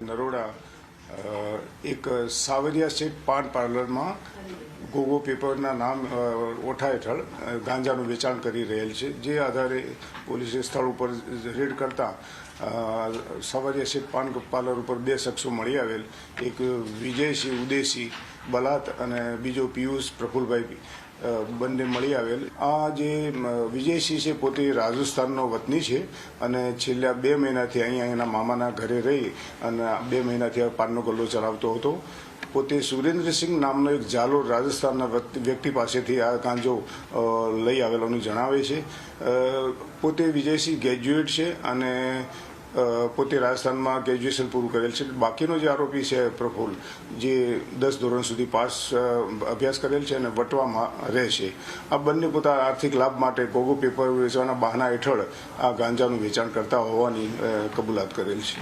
નરોડા એક સાવરિયા સ્ટેટ પાન પાર્લરમાં ગોગો પેપરના નામ ઓઠા હેઠળ ગાંજાનું વેચાણ કરી રહેલ છે. જે આધારે પોલીસે સ્થળ ઉપર રેડ કરતા સાવરિયા સ્ટેટ પાન પાર્લર ઉપર બે શખ્સો મળી આવેલ. એક વિજયસિંહ ઉદયસિંહ બલાત અને બીજો પિયુષ પ્રફુલભાઈ બંને મળી આવેલ. આ જે વિજયસિંહ છે, પોતે રાજસ્થાનનો વતની છે અને છેલ્લા બે મહિનાથી અહીંયા એના મામાના ઘરે રહી અને બે મહિનાથી આ પાનનો ગલ્લો ચલાવતો હતો. પોતે સુરેન્દ્રસિંહ નામનો એક જાલોર રાજસ્થાનના વ્યક્તિ- પાસેથી આ ગાંજો લઈ આવેલોનું જણાવે છે. પોતે વિજયસિંહ ગ્રેજ્યુએટ છે અને પોતે રાજસ્થાનમાં ગ્રેજ્યુએશન પૂરું કરેલ છે. બાકીનો જે આરોપી છે પ્રફુલ જે દસ ધોરણ સુધી પાસ અભ્યાસ કરેલ છે અને વટવામાં રહે છે. આ બંને પોતાના આર્થિક લાભ માટે કોગો પેપર વેચવાના બહાના હેઠળ આ ગાંજાનું વેચાણ કરતા હોવાની કબૂલાત કરેલ છે.